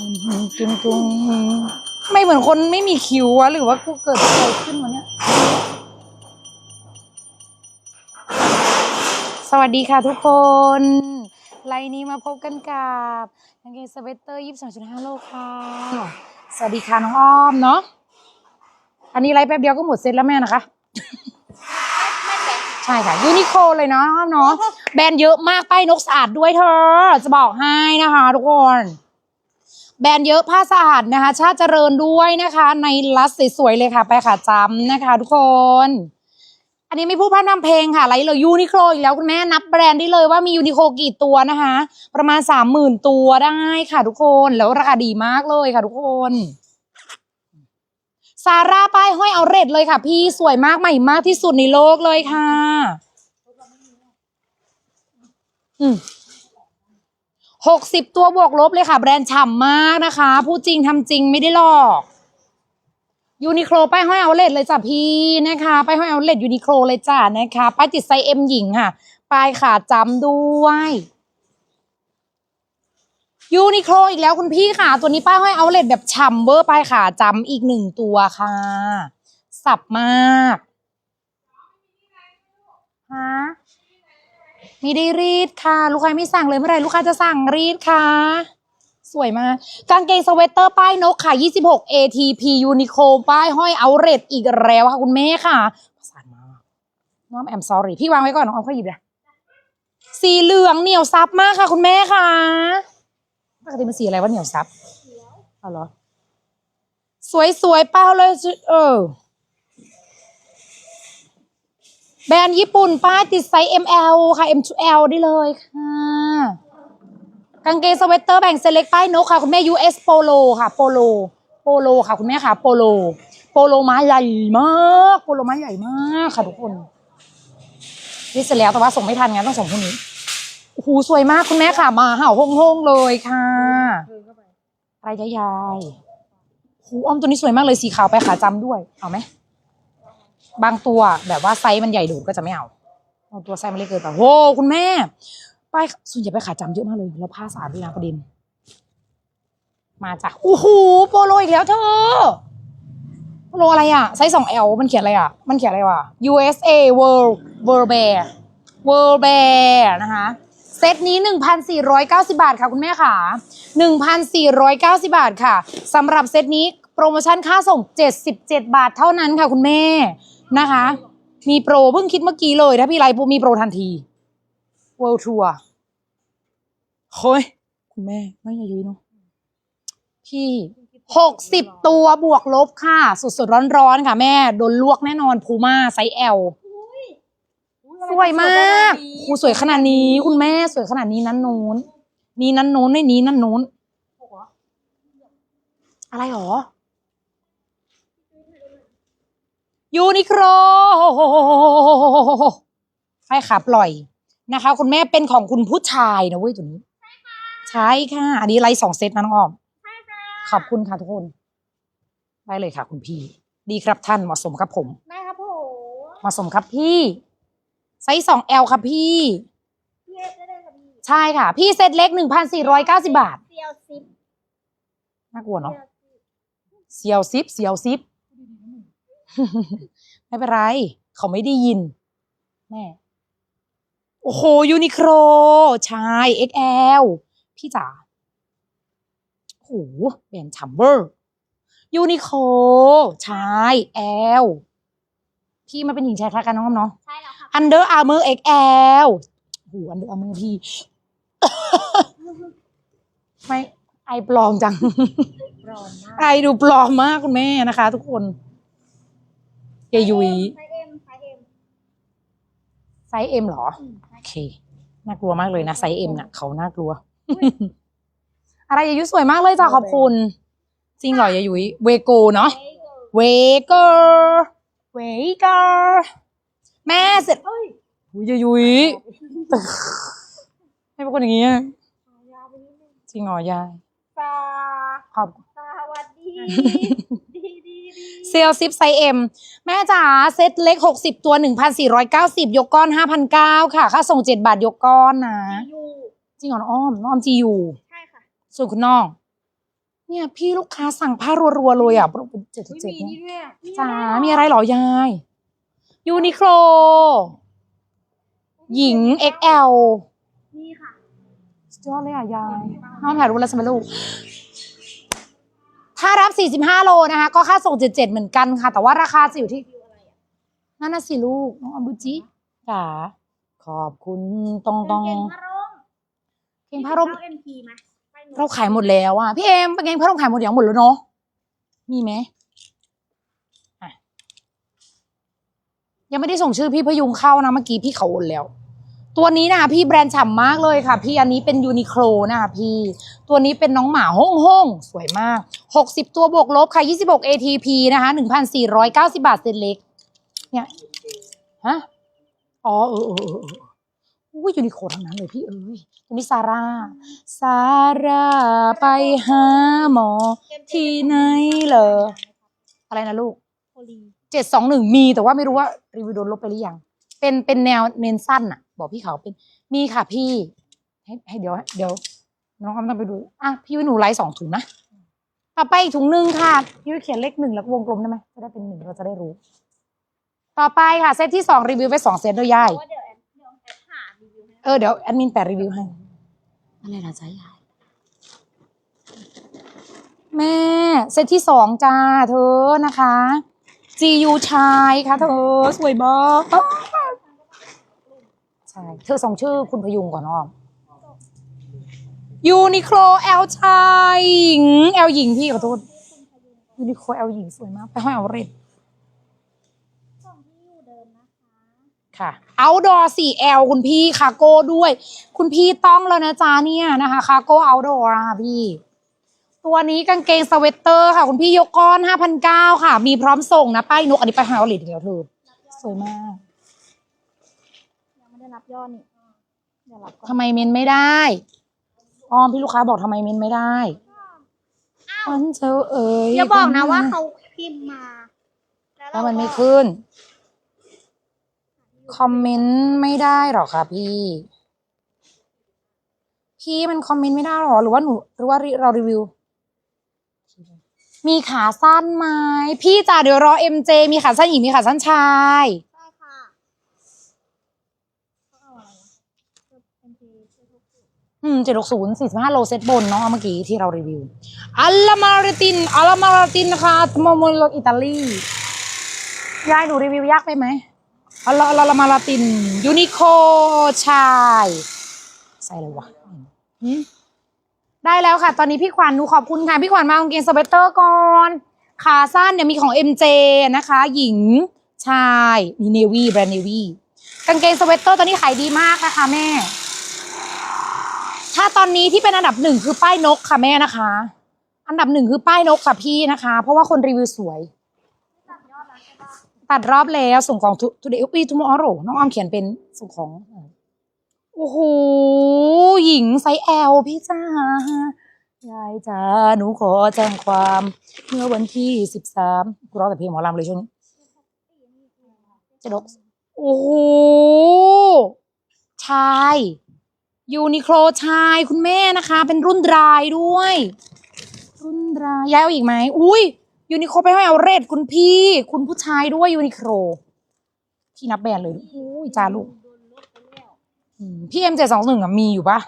จุงจุงไม่เหมือนคนไม่มีคิววะ หรือว่ากูเกิดอะไรขึ้นวะเนี่ย สวัสดีค่ะทุกคนไลน์นี้มาพบกันกับกางเกงสเวตเตอร์ยี่สิบสองจุดห้าโลค่ะ สวัสดีค่ะน้องอ้อมเนาะ อันนี้ไลฟ์แป๊บเดียวก็หมดเซตแล้วแม่นะคะ ใช่ค่ะยูนิโคเลยเนาะอ้อมเนาะ แบรนด์เยอะมากป้ายนกสะอาดด้วยเธอ จะบอกให้นะคะทุกคน แบรนด์เยอะผ้าสะอาดนะคะ ชาติเจริญด้วยนะคะ ในลัสสวยๆเลยค่ะ ไปค่ะจำนะคะ ทุกคน อันนี้ไม่พูดพร่ำนำเพลงค่ะไลฟ์เลยยูนิโคลอีกแล้วคุณแม่นับแบรนด์ได้เลยว่ามียูนิโคลกี่ตัวนะคะ ประมาณสามหมื่นตัวได้ค่ะทุกคนแล้วราคาดีมากเลยค่ะทุกคนซาร่าป้ายห้อยเอาเรดเลยค่ะ พี่สวยมากใหม่มากที่สุดในโลกเลยค่ะ อืม หกสิบตัวบวกลบเลยค่ะ แบรนด์ฉ่ำมากนะคะ พูดจริงทำจริงไม่ได้หลอกยูนิโคลป้ายห้อยเอาเลดเลยจ้ะพี่นะคะป้ายห้อยเอาเลดยูนิโคลเลยจ้ะนะคะป้ายติดไซเอ็มหญิงค่ะป้ายขาจำด้วยยูนิโคลอีกแล้วคุณพี่ค่ะ ตัวนี้ป้ายห้อยเอาเลดแบบฉ่ำเวอร์ป้ายขาจำอีกหนึ่งตัวค่ะ สับมากฮะ ไมีได้รีดค่ะ ลูกค้าไม่สั่งเลยเมื่อไหร่ลูกค้าจะสั่งรีดค่ะ สวยมาก กางเกงสเวตเตอร์ป้ายนกค่ะ 26 ATP Uniqlo ป้ายห้อยเอาเรดอีกแล้วค่ะคุณแม่ค่ะประสานมากน้องแอมซอรี่พี่วางไว้ก่อนน้องออมค่อยหยิบเลยสีเหลืองเหนียวซับมากค่ะ คุณแม่ค่ะปกติมันสีอะไรวะเหนียวซับเอาเหรอ สวยๆเป้าเลย เออ แบรนด์ญี่ปุ่นป้ายติดไซส์ ML ค่ะ M to L ได้เลยค่ะ กางเกงสเวตเตอร์แบ่งเซเล็กป้ายนกค่ะ คุณแม่ US Polo ค่ะโปโลโปโลค่ะ คุณแม่ค่ะโปโลโปโลไม้ใหญ่มากโปโลไม้ใหญ่มากค่ะทุกคนนี่เสร็จแล้วแต่ว่าส่งไม่ทันงั้นต้องส่งพรุ่งนี้โอ้โหสวยมากคุณแม่ค่ะ มาเห่าห้องๆเลยค่ะไรยายายโอ้โหอ้อมตัวนี้สวยมากเลยสีขาวไปขาจำด้วย เอาไหม บางตัวแบบว่าไซส์มันใหญ่ดูดก็จะไม่เอาเอาตัวไซส์มันเล็กเกินไปโอ้คุณแม่ ไปส่วนใหญ่ไปขาจำเยอะมากเลยแล้วผ้าสะอาดด้วยนะประเด็น มาจากโอ้โหโปโลอีกแล้วเธอโปโลอะไรอะไซส์สอง L มันเขียนอะไรอะ มันเขียนอะไรวะ USA World World Bear World Bear นะคะเซตนี้ 1,490 บาทค่ะคุณแม่ค่ะ 1,490 บาทค่ะสำหรับเซตนี้โปรโมชั่นค่าส่ง 77 บาทเท่านั้นค่ะคุณแม่ นะคะ มีโปรเพิ่งคิดเมื่อกี้เลย ถ้าพี่ไลฟ์ปุ๊บมีโปรทันที World Tour เฮ้ย คุณแม่ไม่อย่ายุ้ยเนาะพี่60ตัวบวกลบค่ะ สดๆร้อนๆค่ะแม่ โดนลวกแน่นอนพูม่าไซส์ L สวยมากคูสวยขนาดนี้ คุณแม่สวยขนาดนี้นั้นนู้น นี่นั้นนู้นไม่นี้นั้นนู้นอะไรหรอ ยูนิโคลใช่ค่ะปล่อยนะคะ คุณแม่เป็นของคุณผู้ชายนะเว้ยตัวนี้ ใช่ค่ะ อันนี้ไลฟ์สองเซตนะน้องออมขอบคุณค่ะทุกคน ได้เลยค่ะ คุณพี่ ดีครับท่านเหมาะสมครับผมได้ครับผมเหมาะสมครับพี่ไซส์สอง L ครับพี่พี่เอฟได้เลยครับพี่ใช่ค่ะ พี่เซตเล็กหนึ่งพันสี่ร้อยเก้าสิบาทเซียวซิปน่ากลัวเนาะเสียวซิปเสียวซิป ไม่เป็นไร เขาไม่ได้ยินแม่โอ้โหยูนิโคลชาย XL พี่จ๋าโอ้โหแบรนด์ชัมเบอร์ยูนิโคลชาย L พี่มาเป็นหญิงชายคล้ายกันน้องอ้อมเนาะใช่แล้วครับ Under Armour XL โอ้โห Under Armour พี่ไม่ไอปลอมจังร้อนมากไอดูปลอมมากคุณแม่นะคะ ทุกคน เยยุยไซส์เอ็มไซส์เอ็มไซส์เอ็มหรอ อืมโอเค น่ากลัวมากเลยนะไซส์เอ็มน่ะเขาน่ากลัว อะไรยายุสวยมากเลยจ้ะขอบคุณ จริงเหรอยายุยเวโกเนาะเฮ้ยเกิร์ลเวเกอร์เวเกอร์แม่เสร็จเฮ้ยอุ๊ยยายุยให้เป็นคนอย่างงี้อะยาวไปนิดนึงจริงเหรอยาย ตาขอบ สวัสดีดีดีดี เซลซิปไซเอ็มแม่จ๋าเซตเล็ก 60 ตัว 1,490 ยกก้อน 5,900 ค่ะ ค่าส่ง 7 บาทยกก้อนนะ อยู่จริงเหรอน้องอ้อมน้องอ้อมจียูใช่ค่ะส่วนคุณน้อง เนี่ยพี่ลูกค้าสั่งผ้ารัวๆเลยอะเป็นเจ็ดอุ๊ยเจ็ดมีเนี่ยนี่ด้วยอะจ๋ามีอะไรเหรอยาย ยูนิโคลหญิง XL นี่ค่ะ สุดยอดเลยอะยายน้องถ่ายรูปแล้วใช่ไหมลูก ถ้ารับ 45 โลนะคะ ก็ค่าส่ง 77 เหมือนกันค่ะ แต่ว่าราคาจะอยู่ที่นั่นน่ะสิลูกน้องอัมบุจิจ๋าขอบคุณตองตองเก่งพระร่มเก่งผ้าร่มเอ็มพีไหมไปหนูเราขายหมดแล้วอะพี่เอมเก่งผ้าร่มขายหมดอย่างหมดแล้วเนาะมีไหมอะยังไม่ได้ส่งชื่อพี่พยุงเข้านะเมื่อกี้พี่เขาโอนแล้ว ตัวนี้นะคะพี่แบรนด์ฉ่ำมากเลยค่ะ พี่อันนี้เป็นยูนิโคลนะคะพี่ ตัวนี้เป็นน้องหมาห้องห้องๆสวยมาก 60 ตัวบวกลบค่ะ 26 ATP นะคะ 1,490 บาทเซตเล็ก เนี่ยฮะอ๋อเออเออเออเอออุ้ยยูนิโคลทั้งนั้นเลยพี่เอ้ยตัวนี้ซาร่าซาร่าไปหาหมอ ที่ไหนเหรออะไรนะลูกโคลีเจ็ดสองหนึ่งมีแต่ว่าไม่รู้ว่ารีวิวโดนลบไปหรือยัง เป็นเป็นแนวเน้นสั้นอะบอกพี่เขาเป็นมีค่ะพี่ ให้ให้เดี๋ยว เดี๋ยว น้องออมต้องไปดูอะพี่วิหนูไลฟ์สองถุงนะต่อไปอีกถุงหนึ่งค่ะ พี่วิเขียนเลขหนึ่งแล้วก็วงกลมได้ไหมจะได้เป็นหนึ่งเราจะได้รู้ ต่อไปค่ะเซตที่สองรีวิวไปสองเซตด้วยยายเพราะว่าเดี๋ยวแอนเดี๋ยวแอนหารีวิวให้เออเดี๋ยวแอดมินแปะรีวิวให้อะไรนะจ๊ะยายแม่ เซตที่สองจ้าเธอนะคะ GU ชายค่ะเธอ สวยมาก ใช่เธอส่งชื่อคุณพยุงก่อนอ้อมยูนิโคลแอลชายหญิงแอลหญิงพี่ขอโทษยูนิโคลแอลหญิงสวยมาก ไปห้อยเอาเรดส่งที่อยู่เดิมนะคะค่ะเอาดอ 4L คุณพี่คาโก้ด้วย คุณพี่ต้องแล้วนะจ๊ะเนี่ยนะคะคาโก้เอาดอค่ะพี่ ตัวนี้กางเกงสเวตเตอร์ค่ะ คุณพี่ยกก้อน5,900ค่ะ มีพร้อมส่งนะป้ายนกอันนี้ไปฮาวลิดอีกแล้วเธอสวยมากยัง ไม่ได้รับยอดนี่เดี๋ยวรับก่อนทำไมเมนไม่ได้อ้อมพี่ลูกค้าบอกทำไมเมนไม่ได้วันเจ้าเอ๋ยอย่าบอกนะว่าเขาพิมพ์มาแล้วมันไม่ขึ้น คอมเมนต์ไม่ได้หรอคะพี่ พี่มันคอมเมนต์ไม่ได้หรอ หรือว่าหนูหรือว่าเรารีวิว มีขาสั้นไหมพี่จ๋าเดี๋ยวรอเอ็มเจมีขาสั้นหญิงมีขาสั้นชาย ใช่ค่ะเขาเอาอะไรวะเอ็มพีเจ็ดหกศูนย์ อืมเจ็ดหกศูนย์สี่สิบห้าโลเซตบนเนาะเมื่อกี้ที่เรารีวิวอัลลามาราตินอัลลามาราตินนะคะโมโมโลอิตาลียายหนูรีวิวยากไปไหมอัลลาอัลลามาราติน ยูนิโคชายใส่อะไรวะหืมได้แล้วค่ะ ตอนนี้พี่ขวัญหนูขอบคุณค่ะ พี่ขวัญมากางเกงสเวตเตอร์ก่อนขาสั้นเนี่ยมีของ MJ นะคะ หญิงชายมีเนวีแบรนด์เนวีกางเกงสเวตเตอร์ตอนนี้ขายดีมากนะคะแม่ ถ้าตอนนี้ที่เป็นอันดับหนึ่งคือป้ายนกค่ะแม่นะคะ อันดับหนึ่งคือป้ายนกค่ะพี่นะคะ เพราะว่าคนรีวิวสวย ตัดยอดแล้วใช่ปะตัดรอบแล้วส่งของ to- today week tomorrow น้องออมเขียนเป็นส่งของโอ้โหหญิงไซส์ L พี่จ้ายายจ้าหนูขอแจ้งความ เมื่อวันที่สิบสามกูร้องแต่เพลงหมอลำเลยช่วงนี้จะดกโอ้โหชาย ยูนิโคลชายคุณแม่นะคะ เป็นรุ่นดรายด้วย รุ่นดรายย้ายเอาอีกไหมอุ้ยยูนิโคลไปให้เอาเรดคุณพี่ คุณผู้ชายด้วยยูนิโคลที่นับแบรนด์เลยอุ้ยจ้าลูกพี่เอ็มเจ็ดสองหนึ่งอะมีอยู่ปะ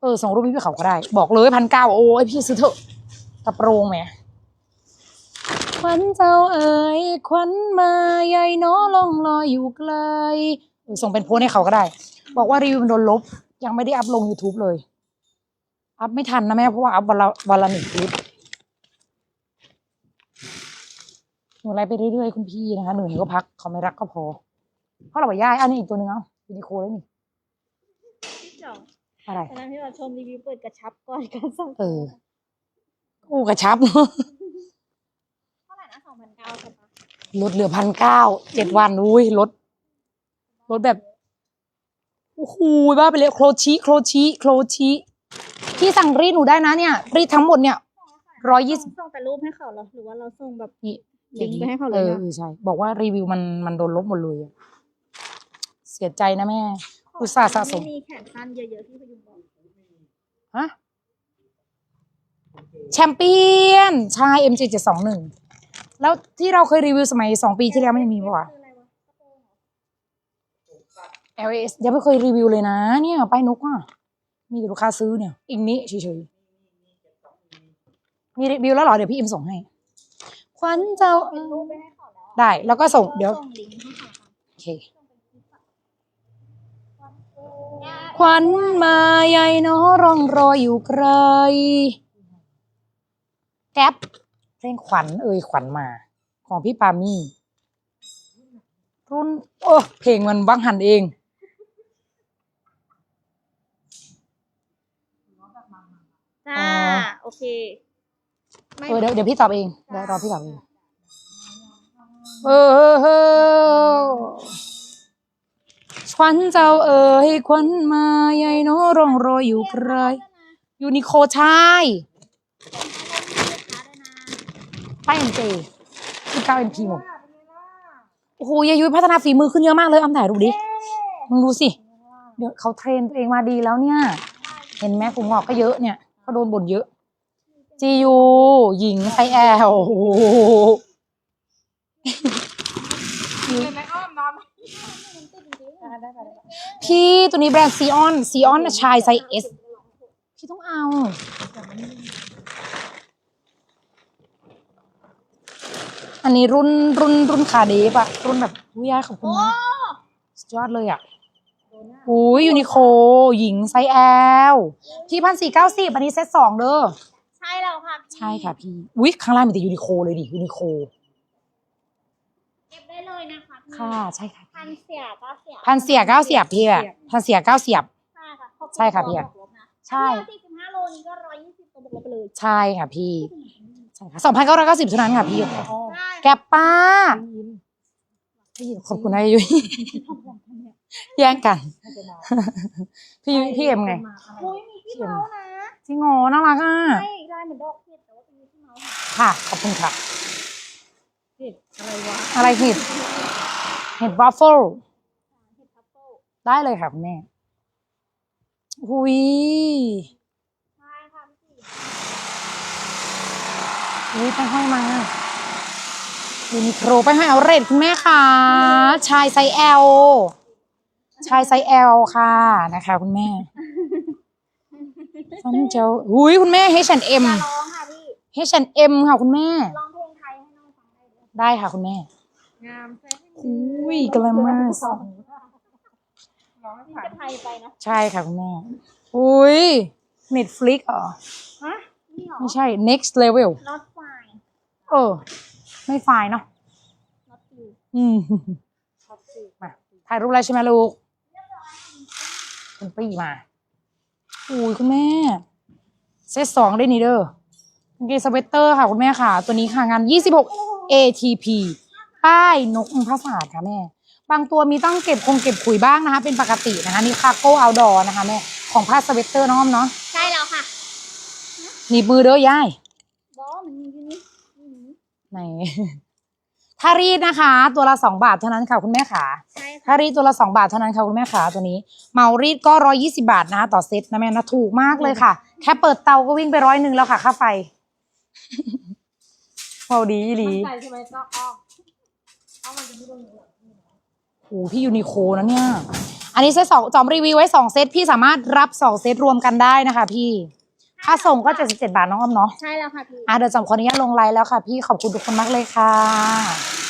เออส่งรูปพี่เขาก็ได้ บอกเลยพันเก้าโอ้ยพี่ซื้อเถอะกระโปรงแหมควันเจ้าเอ๋ยควันมาใหญ่น้อลองลอยอยู่ไกล ส่งเป็นโพสต์ให้เขาก็ได้ บอกว่ารีวิวมันโดนลบ ยังไม่ได้อัพลง YouTube เลย อัพไม่ทันนะแม่ เพราะว่าอัพวันละวันละหนึ่งคลิปหนูไล่ไปเรื่อยๆคุณพี่นะคะเหนื่อยก็พักเขาไม่รักก็พอ เพราะเราบอกย่ายอันนี้อีกตัวหนึงเอายูนิโคแล้วนี่พี่จ๋องอะไรตอนนั้นที่เราชมรีวิวเปิดกระชับก่อนการสั่งเออกูกระชับเนอะเท่าไหร่นะสองพันเก้าใช่ปะลดเหลือพันเก้าเจ็ดวันอุ้ยลด ลดแบบ โอ้โหบ้าไปเลยโครชิโครชิโครชิพี่สั่งรีดหนูได้นะเนี่ย รีดทั้งหมดเนี่ย ร้อยยี่สิบส่งแต่รูปให้เขาเหรอหรือว่าเราส่งแบบนี่ลิงก์ไปให้เขาเลยเอนะอใช่ บอกว่ารีวิวมันมันโดนลบหมดเลยอะเสียใจนะแม่ อุตส่าห์สะสม ไม่มีแขนสั้นเยอะๆที่พยุงบอกฮะ แชมเปี้ยนใช่ MJ 7 2 1 แล้วที่เราเคยรีวิวสมัยสองปีที่แล้วไม่มีปะวะ คืออะไรวะกระโปรง เหรอ LS ยังไม่เคยรีวิวเลยนะ เนี่ยป้ายนกอะ มีแต่ลูกค้าซื้อเนี่ยอีกนี้เฉยๆ มีรีวิวแล้วเหรอ เดี๋ยวพี่อิมส่งให้ ควันเจ้าเป็นรูปไปให้เขาแล้วอะได้ แล้วก็ส่งเดี๋ยวส่งลิงก์ให้เขาค่ะโอเคควันมาใหญ่เนอะร่องรอยอยู่ไกลแก๊ปเพลงขวัญเอ่ยขวัญมา ของพี่ปามี่รุ่นโอ้เพลงมันบังหันเอง จ้าอ๋อโอเคไม่เออเดี๋ยวเดี๋ยวพี่ตอบเองเดี๋ยวรอพี่ตอบเองเออเออเออควันเจ้าเอ๋ยควันมาใหญ่เนอะร่องรอยอยู่ไกลยูนิโคใช่ป้ายเอ็นเจที่เก้าเอ็นพีหมดโอ้โหยายยุ้ยพัฒนาฝีมือขึ้นเยอะมากเลยอ้ำถ่ายรูปดิมึงดูสิ เดี๋ยวเขาเทรนตัวเองมาดีแล้วเนี่ย เห็นไหมผมงอกก็เยอะเนี่ย ก็โดนบ่นเยอะจียูหญิงไซแอลโอ้โหพี่ตัวนี้แบรนด์ซีออนซีออนชายไซส์เอสพี่ต้องเอา อันนี้รุ่นรุ่นรุ่นคาเดฟอะรุ่นแบบวิยาขอบคุณนะสุดยอดเลยอะ โอ้ยยูนิโคหญิงไซส์แอลพี่พันสี่เก้าสิบอันนี้เซตสองเด้อใช่แล้วค่ะพี่ใช่ค่ะพี่อุ้ยข้างล่างมีแต่ยูนิโคเลยดิยูนิโคเก็บได้เลยนะคะพี่ค่ะใช่ค่ะพันเสียก็เสียพันเสียเก้าเสียบพี่อะพันเสียเก้าเสียบ ใช่ค่ะใช่ค่ะพี่บอะวกลบนะใช่สี่สิบห้าโลนี้ก็ร้อยยี่สิบตัวบวกลบไปเลยใช่ค่ะพี่ใช่ค่ะสองพันเก้าร้อยเก้าสิบเท่านั้นค่ะพี่ ได้แกปป้าพี่ขอบคุณนะยุ้ย แย่งกัน พี่ยุ้ยพี่เอ็มไงอุ้ยมีที่เมาส์นะจริงเหรอน่ารักอะใช่ได้เหมือนดอกเห็ดแต่ว่าเป็นที่เมาส์ค่ะค่ะ ขอบคุณค่ะเห็ดอะไรวะอะไรเห็ดเห็ดวัฟเฟิลเห็ดทัฟเฟิลได้เลยค่ะคุณแม่หุยใช่ค่ะพี่หุยไปห้อยมายูนิโครไปห้อยเอาเรทคุณแม่ค่ะ ชายไซส์ L ชายไซส์ L ค่ะนะคะ คุณแม่ฟันเจ้าหุยคุณแม่ H&M จะร้องค่ะพี่ H&M ค่ะคุณแม่ ร้องเพลงไทยให้น้องฟังได้ด้วยได้ค่ะคุณแม่ งามแซ่บอุ้ยกลามาสร้องเพลงไทยไปนะ ใช่ค่ะคุณแม่ อุ้ย Netflix เหรอ ฮะ นี่เหรอ ไม่ใช่ next level not fine เออ ไม่ไฟล์เนาะ not you อืม not you มาถ่ายรูปอะไรใช่ไหมลูก คุณปี้มาอุ้ยคุณแม่ เซตสองได้นี่เด้อกางเกงสเวตเตอร์ค่ะคุณแม่ค่ะ ตัวนี้ค่ะงาน 26 ATP ป้ายนกภาษาสค่ะแม่ บางตัวมีต้องเก็บคงเก็บขุยบ้างนะคะ เป็นปกตินะคะ นี่คาโก้เอาดอนะคะแม่ ของผ้าสเวตเตอร์น้องอ้อมเนาะใช่แล้วค่ะหนีบมือเด้อย่ายบอมันมีที่นี่อืมไหน ถ้ารีดนะคะ ตัวละสองบาทเท่านั้นค่ะคุณแม่ขาใช่ค่ะถ้ารีดตัวละสองบาทเท่านั้นค่ะคุณแม่ขาตัวนี้เมารีดก็ร้อยี่สิบาทนะคะต่อเซตนะแม่นะถูกมากเลยค่ะ แค่เปิดเตาก็วิ่งไปร้อยหนึ่งแล้วค่ะค่าไฟเมาดีอีหลีใส่ใช่ไหมก็อ้อมอ้อมมันจะไม่โดนเหงื่อโอ้พี่ยูนิโคนะเนี่ย อันนี้เซตสองจอมรีวิวไว้สองเซตพี่สามารถรับสองเซตรวมกันได้นะคะพี่ ค่าส่งก็เจ็ดสิบเจ็ดบาทน้องอ้อมเนาะ ใช่แล้วค่ะพี่ อะเดี๋ยวจอมขออนุญาตลงไลน์แล้วค่ะพี่ขอบคุณทุกคนมากเลยค่ะ